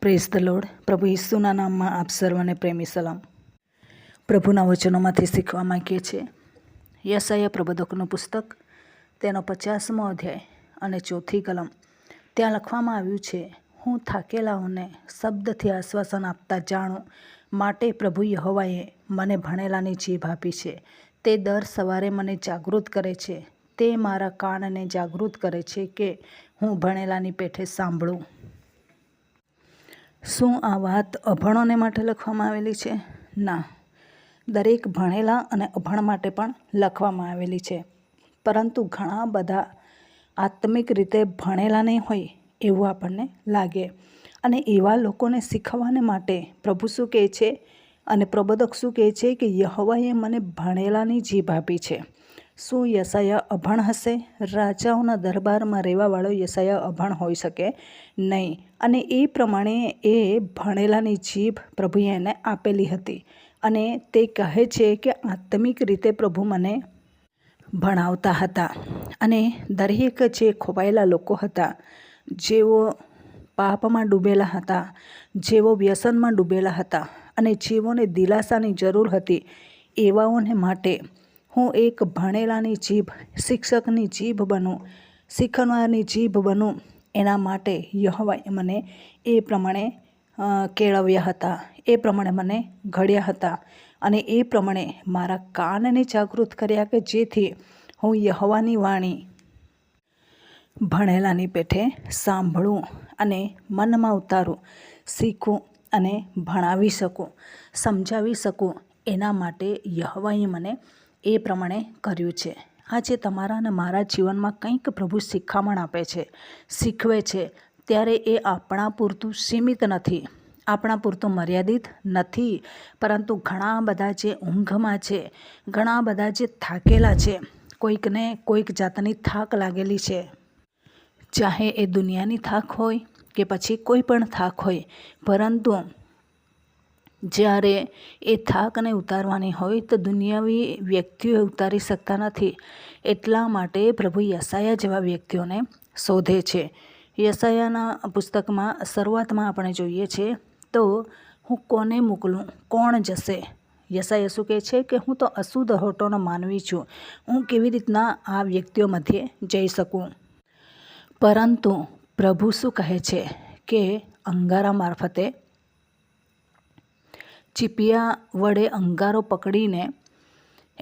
Praise the load પ્રભુ ઈસુના નામમાં આપ સર્વને પ્રેમી સલામ. પ્રભુના વચનોમાંથી શીખવા માગીએ છીએ. યશાય પ્રબોધકનું પુસ્તક, તેનો પચાસમો અધ્યાય અને ચોથી કલમ. ત્યાં લખવામાં આવ્યું છે, હું થાકેલાઓને શબ્દથી આશ્વાસન આપતા જાણું. માટે પ્રભુ યહોવાએ મને ભણેલાની જીભ આપી છે. તે દર સવારે મને જાગૃત કરે છે. તે મારા કાનને જાગૃત કરે છે કે હું ભણેલાની પેઠે સાંભળું. શું આ વાત અભણોને માટે લખવામાં આવેલી છે? ના. દરેક ભણેલા અને અભણ માટે પણ લખવામાં આવેલી છે. પરંતુ ઘણા બધા આત્મિક રીતે ભણેલા નહીં હોય એવું આપણને લાગે. અને એવા લોકોને શીખવાને માટે પ્રભુ શું કહે છે? અને પ્રબોધક શું કહે છે કે યહવાએ મને ભણેલાની જીભ આપી છે? શું યસાયા અભણ હશે? રાજાઓના દરબારમાં રહેવાવાળો યસાયા અભણ હોઈ શકે નહીં. અને એ પ્રમાણે એ ભણેલાની જીભ પ્રભુએ એને આપેલી હતી. અને તે કહે છે કે આત્મિક રીતે પ્રભુ મને ભણાવતા હતા. અને દરેક જે ખોવાયેલા લોકો હતા, જેઓ પાપમાં ડૂબેલા હતા, જેઓ વ્યસનમાં ડૂબેલા હતા અને જેઓને દિલાસાની જરૂર હતી, એવાઓને માટે હું એક ભણેલાની જીભ, શિક્ષકની જીભ બનું, શીખનારની જીભ બનું. એના માટે યહવાએ મને એ પ્રમાણે કેળવ્યા હતા. એ પ્રમાણે મને ઘડ્યા હતા. અને એ પ્રમાણે મારા કાનને જાગૃત કર્યા કે જેથી હું યહવાની વાણી ભણેલાની પેઠે સાંભળું અને મનમાં ઉતારું, શીખું અને ભણાવી શકું, સમજાવી શકું. એના માટે યહવાએ મને એ પ્રમાણે કર્યું છે. આજે તમારા અને મારા જીવનમાં કંઈક પ્રભુ શિખામણ આપે છે, શીખવે છે. ત્યારે એ આપણા પૂરતું સીમિત નથી. આપણા પૂરતું મર્યાદિત નથી. પરંતુ ઘણા બધા જે ઊંઘમાં છે, ઘણા બધા જે થાકેલા છે, કોઈકને કોઈક જાતની થાક લાગેલી છે. ચાહે એ દુનિયાની થાક હોય કે પછી કોઈ પણ થાક હોય, પરંતુ જ્યારે એ થાકને ઉતારવાની હોય તો દુનિયાવી વ્યક્તિઓ ઉતારી શકતા નથી. એટલા માટે પ્રભુ યસાયા જેવા વ્યક્તિઓને શોધે છે. યસાયાના પુસ્તકમાં શરૂઆતમાં આપણે જોઈએ છીએ તો હું કોને મોકલું? કોણ જશે? યસાયા શું કહે છે કે, હું તો અશુદ્ધ હોટોનો માનવી છું. હું કેવી રીતના આ વ્યક્તિઓ મધ્યે જઈ શકું? પરંતુ પ્રભુ શું કહે છે કે, અંગારા મારફતે ચીપિયા વડે અંગારો પકડીને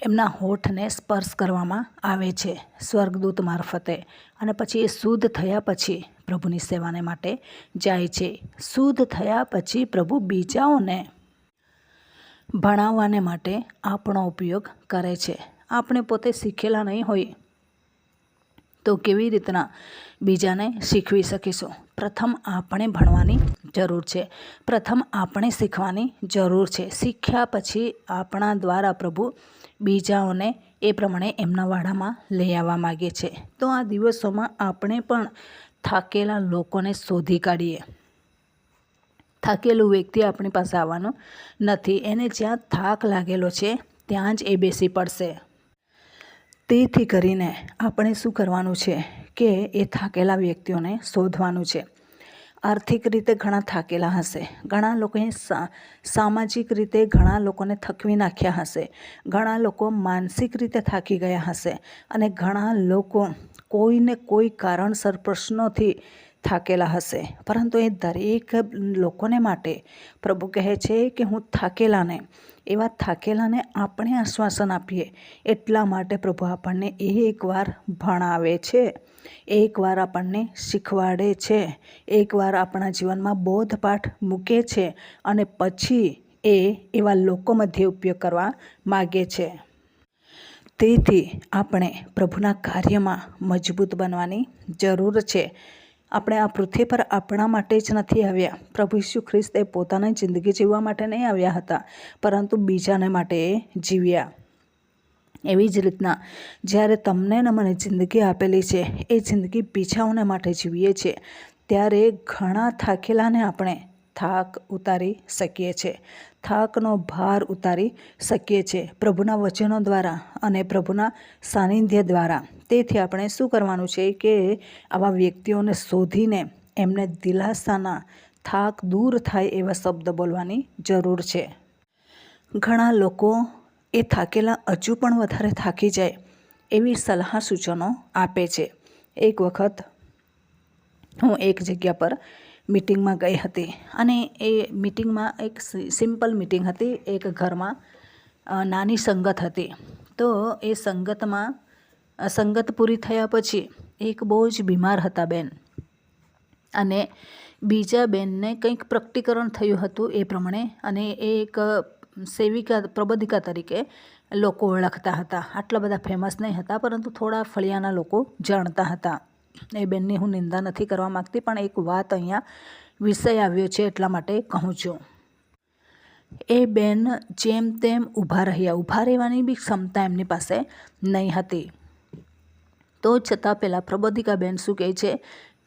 એમના હોઠને સ્પર્શ કરવામાં આવે છે સ્વર્ગદૂત મારફતે. અને પછી એ શુદ્ધ થયા પછી પ્રભુની સેવાને માટે જાય છે. શુદ્ધ થયા પછી પ્રભુ બીજાઓને ભણાવવાને માટે આપણો ઉપયોગ કરે છે. આપણે પોતે શીખેલા નહીં હોય તો કેવી રીતના બીજાને શીખવી શકીશું? પ્રથમ આપણે ભણવાની જરૂર છે. પ્રથમ આપણે શીખવાની જરૂર છે. શીખ્યા પછી આપણા દ્વારા પ્રભુ બીજાઓને એ પ્રમાણે એમના વાડામાં લઈ આવવા માગે છે. તો આ દિવસોમાં આપણે પણ થાકેલા લોકોને શોધી કાઢીએ. થાકેલું વ્યક્તિ આપણી પાસે આવવાનું નથી. એને જ્યાં થાક લાગેલો છે, ત્યાં જ એ બેસી પડશે. તેથી કરીને આપણે શું કરવાનું છે કે એ થાકેલા વ્યક્તિઓને શોધવાનું છે. આર્થિક રીતે ઘણા થાકેલા હશે. ઘણા લોકોએ સામાજિક રીતે ઘણા લોકોને થકવી નાખ્યા હશે. ઘણા લોકો માનસિક રીતે થાકી ગયા હશે અને ઘણા લોકો કોઈને કોઈ કારણસર પ્રશ્નોથી થાકેલા હશે. પરંતુ એ દરેક લોકોને માટે પ્રભુ કહે છે કે હું થાકેલાને એવા થાકેલાને આપણે આશ્વાસન આપીએ. એટલા માટે પ્રભુ આપણને એ એકવાર ભણાવે છે. એકવાર આપણને શીખવાડે છે. એકવાર આપણા જીવનમાં બોધપાઠ મૂકે છે અને પછી એ એવા લોકો મધ્યે ઉપયોગ કરવા માગે છે. તેથી આપણે પ્રભુના કાર્યમાં મજબૂત બનવાની જરૂર છે. આપણે આ પૃથ્વી પર આપણા માટે જ નથી આવ્યા. પ્રભુ ઈસુ ખ્રિસ્ત એ પોતાની જિંદગી જીવવા માટે નહીં આવ્યા હતા, પરંતુ બીજાને માટે જીવ્યા. એવી જ રીતના જ્યારે તમને ને મને જિંદગી આપેલી છે, એ જિંદગી બીજાઓને માટે જીવીએ છીએ, ત્યારે ઘણા થાકેલાને આપણે થાક ઉતારી શકીએ છીએ થાકનો ભાર ઉતારી શકીએ છીએ પ્રભુના વચનો દ્વારા અને પ્રભુના સાનિધ્ય દ્વારા. તેથી આપણે શું કરવાનું છે કે આવા વ્યક્તિઓને શોધીને એમને દિલાસાના થાક દૂર થાય એવા શબ્દ બોલવાની જરૂર છે. ઘણા લોકો એ થાકેલા હજુ પણ વધારે થાકી જાય એવી સલાહ સૂચનો આપે છે. એક વખત હું એક જગ્યા પર મિટિંગમાં ગઈ હતી. અને એ મિટિંગમાં એક સિમ્પલ મિટિંગ હતી. એક ઘરમાં નાની સંગત હતી. તો એ સંગતમાં સંગત પૂરી થયા પછી એક બહુ જ બીમાર હતા બેન. અને બીજા બેનને કંઈક પ્રકટીકરણ થયું હતું એ પ્રમાણે. અને એ એક સેવિકા, પ્રબોધિકા તરીકે લોકો ઓળખતા હતા. આટલા બધા ફેમસ નહીં હતા, પરંતુ થોડા ફળિયાના લોકો જાણતા હતા. એ બેનની હું નિંદા નથી કરવા માગતી, પણ એક વાત અહીંયા વિષય આવ્યો છે એટલા માટે કહું છું. એ બેન જેમ તેમ ઊભા રહ્યા. ઊભા રહેવાની બી ક્ષમતા એમની પાસે નહીં હતી. તો છતાં પહેલાં પ્રબોધિકા બેન શું કહે છે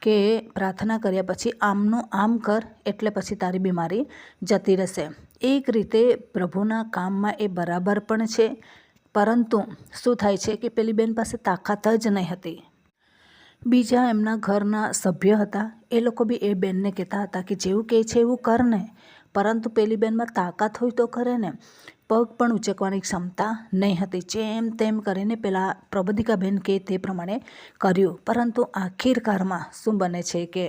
કે પ્રાર્થના કર્યા પછી આમનું આમ કર એટલે પછી તારી બીમારી જતી રહેશે. એક રીતે પ્રભુના કામમાં એ બરાબર પણ છે, પરંતુ શું થાય છે કે પેલી બેન પાસે તાકાત જ નહીં હતી. બીજા એમના ઘરના સભ્ય હતા. એ લોકો બી એ બેનને કહેતા હતા કે જેવું કહે છે એવું કર ને. પરંતુ પેલી બેનમાં તાકાત હોય તો કરે ને. પગ પણ ઉચકવાની ક્ષમતા નહીં હતી. જેમ તેમ કરીને પેલા પ્રબોધિકાબેન કે તે પ્રમાણે કર્યું. પરંતુ આખીરકારમાં શું બને છે કે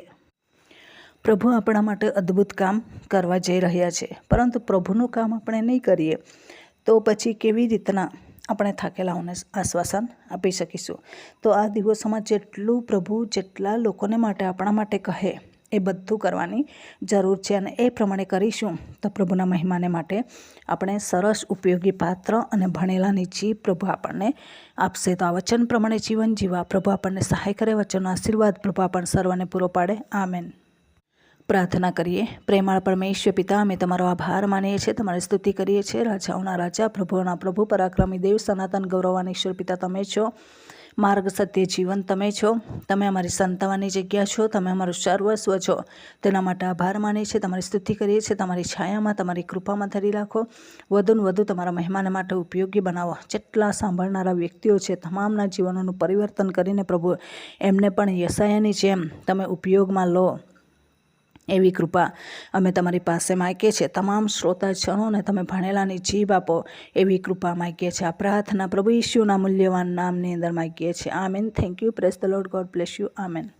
પ્રભુ આપણા માટે અદ્ભુત કામ કરવા જઈ રહ્યા છે. પરંતુ પ્રભુનું કામ આપણે નહીં કરીએ તો પછી કેવી રીતના આપણે થાકેલાઓને આશ્વાસન આપી શકીશું. તો આ દિવસોમાં જેટલું પ્રભુ જેટલા લોકોને માટે આપણા માટે કહે, એ બધું કરવાની જરૂર છે અને એ પ્રમાણે કરીશું તો પ્રભુના મહિમાને માટે આપણે સરસ ઉપયોગી પાત્ર અને ભણેલાની જીભ પ્રભુ આપણને આપશે. તો આ વચન પ્રમાણે જીવન જીવા પ્રભુ આપણને સહાય કરે, વચનનો આશીર્વાદ પ્રભુ આપણને સર્વને પૂરો પાડે. આમેન. પ્રાર્થના કરીએ. પ્રેમાળ પરમેશ્વર પિતા, અમે તમારો આભાર માનીએ છીએ. તમારી સ્તુતિ કરીએ છીએ. રાજાઓના રાજા પ્રભુઓના પ્રભુ, પરાક્રમી દેવ, સનાતન ગૌરવાનેશ્વર પિતા તમે છો. માર્ગ સત્ય જીવન તમે છો. તમે અમારી સંતાવાની જગ્યા છો. તમે અમારું સર્વસ્વ છો. તેના માટે આભાર માનીએ છીએ. તમારી સ્તુતિ કરીએ છીએ. તમારી છાયામાં, તમારી કૃપામાં ધરી રાખો. વધુને વધુ તમારા મહેમાન માટે ઉપયોગી બનાવો. જેટલા સાંભળનારા વ્યક્તિઓ છે, તમામના જીવનોનું પરિવર્તન કરીને પ્રભુ, એમને પણ યશાયાની જેમ તમે ઉપયોગમાં લો. એવી કૃપા અમે તમારી પાસે માગીએ છીએ. તમામ શ્રોતાજનોને તમે ભણેલાની જીભ આપો એવી કૃપા માગીએ છીએ. આ પ્રાર્થના પ્રભુ ઈશ્યુના મૂલ્યવાન નામની અંદર માગીએ છીએ. Amen. Thank you praise the Lord God bless you amen